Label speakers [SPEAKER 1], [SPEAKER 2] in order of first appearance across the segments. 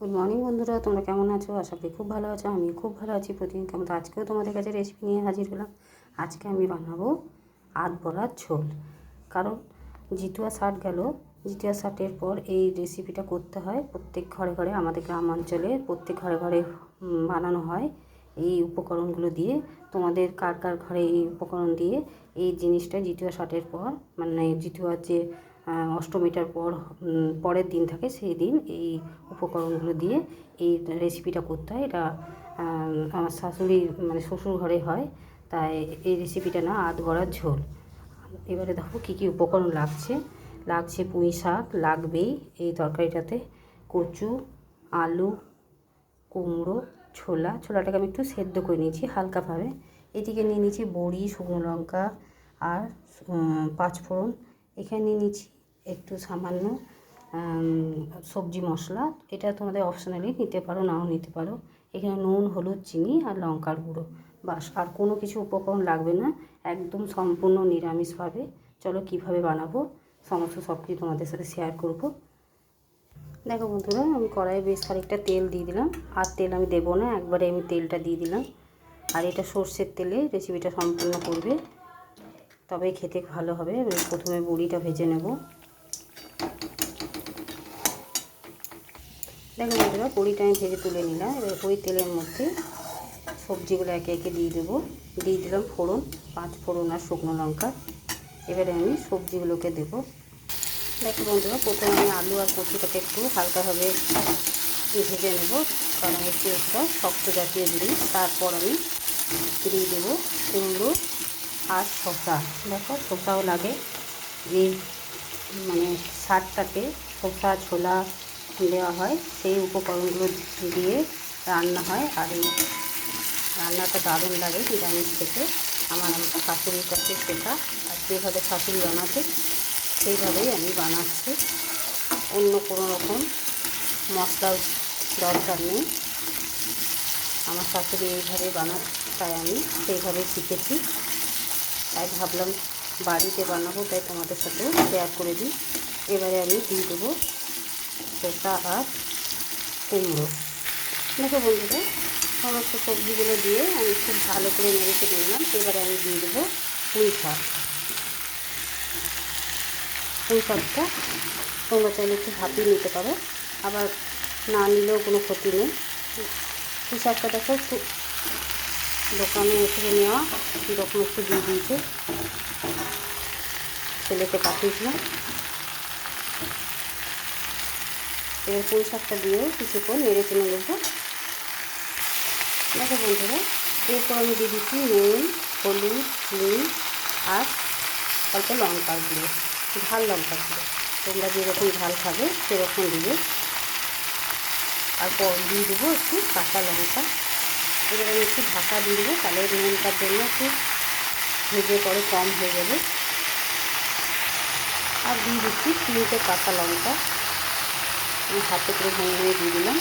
[SPEAKER 1] Good morning বন্ধুরা। তোমরা কেমন আছো? আশা করি খুব ভালো আছো। আমি খুব ভালো আছি প্রতিদিন। কেমন? তো আজকেও তোমাদের কাছে রেসিপি নিয়ে হাজির হলাম। আজকে আমি বানাবো আধ বড়ার ঝোল। কারণ জিতুয়া ষাট গেল। জিতুয়া ষাটের পর এই রেসিপিটা করতে হয়। প্রত্যেক ঘরে ঘরে আমাদের গ্রাম অঞ্চলে প্রত্যেক ঘরে ঘরে বানানো হয় এই উপকরণগুলো দিয়ে। তোমাদের কার কার ঘরে এই উপকরণ দিয়ে এই জিনিসটা জিতুয়া ষাটের পর মানে জিতুয়ার যে অষ্টমীটার পর পরের দিন থাকে সেই দিন এই উপকরণগুলো দিয়ে এই রেসিপিটা করতে হয়। এটা আমার শাশুড়ি মানে শ্বশুর ঘরে হয়, তাই এই রেসিপিটা না আধ গড়ার ঝোল। এবারে দেখো কী কী উপকরণ লাগছে। লাগছে পুঁই শাক, লাগবেই এই তরকারিটাতে। কচু, আলু, কুমড়ো, ছোলা। ছোলাটাকে আমি একটু সেদ্ধ করে নিয়েছি হালকাভাবে। এদিকে নিয়ে নিয়েছি বড়ি, শুকনো লঙ্কা আর পাঁচফোড়ন। এখানে নিয়ে নিয়েছি একটু সামান্য সবজি মশলা। এটা তোমাদের অপশনালি নিতে পারো, নাও নিতে পারো। এখানে নুন, হলুদ, চিনি আর লঙ্কার গুঁড়ো। বাস, আর কোনো কিছু উপকরণ লাগবে না। একদম সম্পূর্ণ নিরামিষভাবে। চলো কীভাবে বানাবো? সমস্ত সব কিছু তোমাদের সাথে শেয়ার করব। দেখো বন্ধুরা, আমি কড়াইয়ে বেশ খানিকটা তেল দিয়ে দিলাম। আর তেল আমি দেবো না, একবারে আমি তেলটা দিয়ে দিলাম। আর এটা সর্ষের তেলে রেসিপিটা সম্পূর্ণ করবে। তবে খেতে ভালো হবে। প্রথমে বড়িটা ভেজে নেব। দেখো বন্ধুরা বড়িটা আমি ভেজে তুলে নিলাম। এবার ওই তেলের মধ্যে সবজিগুলো একে একে দিয়ে দেবো। দিয়ে দিলাম ফোড়ন, পাঁচ ফোড়ন আর শুকনো লঙ্কা। এবারে আমি সবজিগুলোকে দেবো। দেখো বন্ধুরা, প্রথমে আমি আলু আর কচুটাকে একটু হালকাভাবে ভেজে নেব। কারণ একটু একটা শক্ত জাতীয় জিনিস। তারপর আমি দিয়ে দেবো কুমড়ো আর শসা। দেখো, শসাও লাগে। এই মানে শাকটাতে শসা, ছোলা দেওয়া হয়, সেই উপকরণগুলো দিয়ে রান্না হয়। আর এই রান্নাটা দারুণ লাগে নিরামিষ থেকে আমার শাশুড়ির কাছে শেখা আর যেভাবে শাশুড়ি বানাতে সেইভাবেই আমি বানাচ্ছি। অন্য কোনো রকম মশলার দরকার নেই। আমার শাশুড়ি এইভাবে বানাচ্ছে তাই আমি সেইভাবে শিখেছি। তাই ভাবলাম বাড়িতে বানাবো, তাই তোমাদের সাথে শেয়ার করে দিই। এবারে আমি দিয়ে দেবো? শসা আর কুমড়ো। দেখো বন্ধুরা, সমস্ত সবজিগুলো দিয়ে আমি খুব ভালো করে চেড়ে নিলাম। এবারে আমি দিয়ে দেবো পুঁই শাক। পুঁই শাকটা তোমরা চাইলে একটু ভাপিয়ে নিতে পারো। আবার না নিলেও কোনো ক্ষতি নেই। পুঁই শাকটা দেখো দোকানে থেকে নেওয়া, কীরকম একটু দিয়ে দিয়েছে। ছেলেকে পাঠিয়েছিলাম। এবার পুঁই শাকটা দিয়েও কিছুক্ষণ নেড়ে চেনে নেব। দেখো বন্ধুরা, এরপর আমি দিয়ে দিচ্ছি নুন, হলুদ চিনি আর অল্প লঙ্কা গুঁড়ো, ঝাল লঙ্কা গুঁড়ো। তোমরা যেরকম ঝাল খাবে সেরকম দিবে। আর দিয়ে দেবো একটু কাঁচা লঙ্কা। এবার আমি একটু ঢাকা দিয়ে দেবো, তাহলে নুনটার জন্য একটু ভেজে পরে কম হয়ে যাবে। আর দিয়ে দিচ্ছি তিনটে কাঁচা লঙ্কা। আমি হাতে করে ভেঙে ভেঙে দিয়ে দিলাম।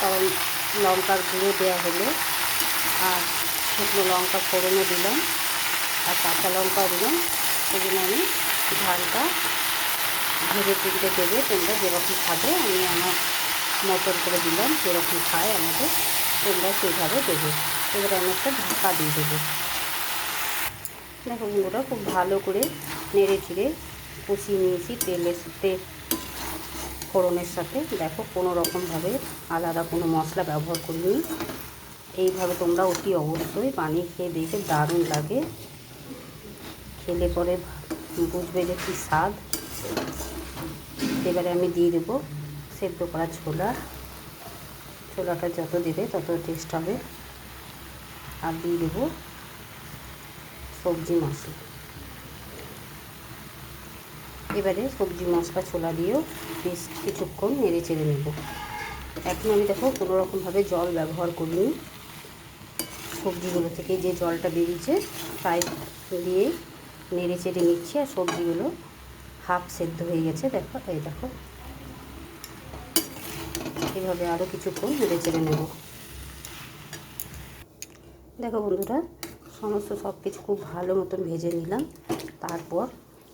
[SPEAKER 1] কারণ লঙ্কার গুঁড়ো দেওয়া হলো আর শুকনো লঙ্কা ফোড়নও দিলাম আর কাঁচা লঙ্কাও দিলাম। সেই জন্য আমি ঝালটা ভেজে চিনতে দেবে, তোমরা যেরকম খাবে, আমি আমার মতন করে দিলাম, যেরকম খায় আমাদের, তোমরা সেইভাবে দেবে। এবারে আমি একটা ঢাকা দিয়ে দেবো। দেখো বন্ধুরা, খুব ভালো করে নেড়ে চিড়ে কষিয়ে নিয়েছি তেলের সাথে ফোড়নের সাথে দেখো কোনো রকমভাবে আলাদা কোনো মশলা ব্যবহার করিনি। এইভাবে তোমরা অতি অবশ্যই পানি খেয়ে দেখে দারুণ লাগে। খেলে পরে বুঝবে যে কী স্বাদ। এবারে আমি দিয়ে দেবো সেদ্ধ করা ছোলা। ছোলাটা যত দেবে তত টেস্ট হবে। আর দিয়ে দেবো সবজি মশলা। এবারে সবজি, মশলা, ছোলা দিয়েও বেশ কিছুক্ষণ নেড়ে চেড়ে নেব। এখন আমি দেখো কোনো রকমভাবে জল ব্যবহার করিনি। সবজিগুলো থেকে যে জলটা বেরিয়েছে, তাই দিয়ে নেড়ে চেড়ে নিচ্ছি আর সবজিগুলো হাফ সেদ্ধ হয়ে গেছে। দেখো, এই দেখো। এইভাবে আরও কিছুক্ষণ নেড়ে চেড়ে নেব। দেখো বন্ধুরা, সমস্ত সব কিছু খুব ভালো মতন ভেজে নিলাম। তারপর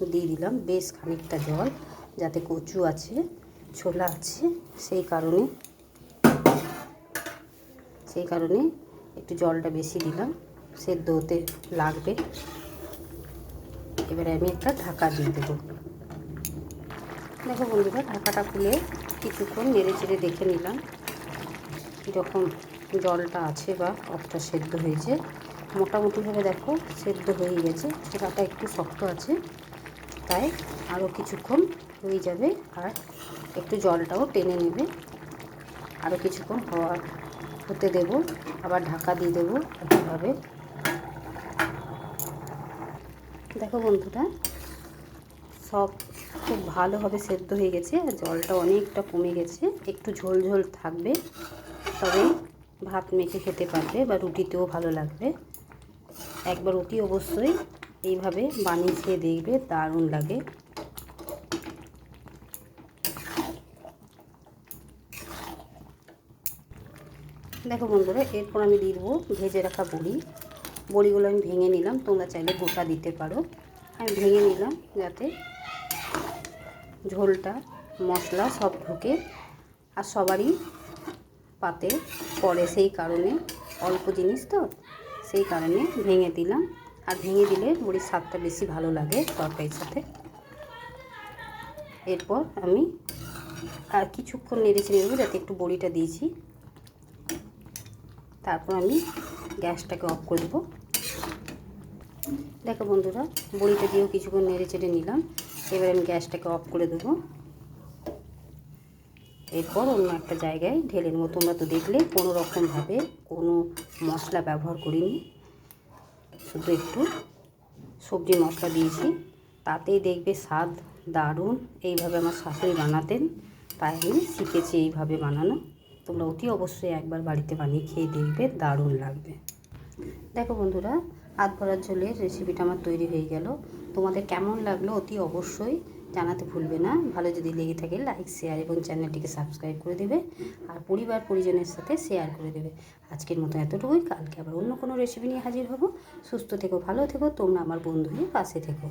[SPEAKER 1] দিয়ে দিলাম। বেশ খানিকটা জল, যাতে কচু আছে, ছোলা আছে, সেই কারণে সেই কারণে একটু জলটা বেশি দিলাম। সেদ্ধ হতে লাগবে। এবারে আমি একটা ঢাকা দিয়ে দেবো। দেখো বন্ধুরা, ঢাকাটা খুলে কিছুক্ষণ নেড়ে চেড়ে দেখে নিলাম। যখন জলটা আছে বা অতটা সেদ্ধ হয়েছে, মোটামুটিভাবে দেখো সেদ্ধ হয়ে গেছে। ছোলাটা একটু শক্ত আছে। তাই আরও কিছুক্ষণ হয়ে যাবে আর একটু জলটাও টেনে নেবে। আরও কিছুক্ষণ হওয়া হতে দেব, আবার ঢাকা দিয়ে দেবো একইভাবে দেখো বন্ধুরা, সব খুব ভালোভাবে সেদ্ধ হয়ে গেছে, আর জলটা অনেকটা কমে গেছে। একটু ঝোল ঝোল থাকবে, তবে ভাত মেখে খেতে পারবে বা রুটিতেও ভালো লাগবে। একবার রুটি অবশ্যই এইভাবে বানিয়ে খেয়ে দেখবে, দারুণ লাগে। দেখো বন্ধুরা, এরপর আমি দিয়ে দেবো ভেজে রাখা বড়ি। বড়িগুলো আমি ভেঙে নিলাম, তোমরা চাইলে গোটা দিতে পারো। আমি ভেঙে নিলাম যাতে ঝোলটা, মশলা সব ঢুকে, আর সবারই পাতে পড়ে। সেই কারণে, অল্প জিনিস তো, সেই কারণে ভেঙে দিলাম। আর ভেঙে দিলে বড়ির স্বাদটা বেশি ভালো লাগে তরকারির সাথে। এরপর আমি আর কিছুক্ষণ নেড়ে চেড়ে দেবো যাতে একটু বড়িটা দিয়েছি। তারপর আমি গ্যাসটাকে অফ করে দেবো। দেখো বন্ধুরা, বড়িটা দিয়েও কিছুক্ষণ নেড়ে চেড়ে নিলাম। এবার আমি গ্যাসটাকে অফ করে দেবো। এরপর অন্য একটা জায়গায় ঢেলে নেব। তোমরা তো দেখলে কোনো রকমভাবে কোনো মশলা ব্যবহার করিনি। শুধু একটু সবজি মশলা দিয়েছি। তাতেই দেখবে স্বাদ দারুণ। এইভাবে আমার শাশুড়ি বানাতেন, তাই আমি শিখেছি এইভাবে বানানো। তোমরা অতি অবশ্যই একবার বাড়িতে বানিয়ে খেয়ে দেখবে, দারুণ লাগবে। দেখো বন্ধুরা আধ ভরার ঝোলের রেসিপিটা আমার তৈরি হয়ে গেল। তোমাদের কেমন লাগল অতি অবশ্যই জানাতে ভুলবে না। ভালো যদি লেগে থাকে লাইক শেয়ার এবং চ্যানেলটিকে সাবস্ক্রাইব করে দেবে আর পরিবার পরিজনের সাথে শেয়ার করে দেবে। আজকের মতো এতটুকুই। কালকে আবার অন্য কোনো রেসিপি নিয়ে হাজির হব। সুস্থ থেকো, ভালো থেকো, তোমরা আমার বন্ধু হয়ে পাশে থেকো।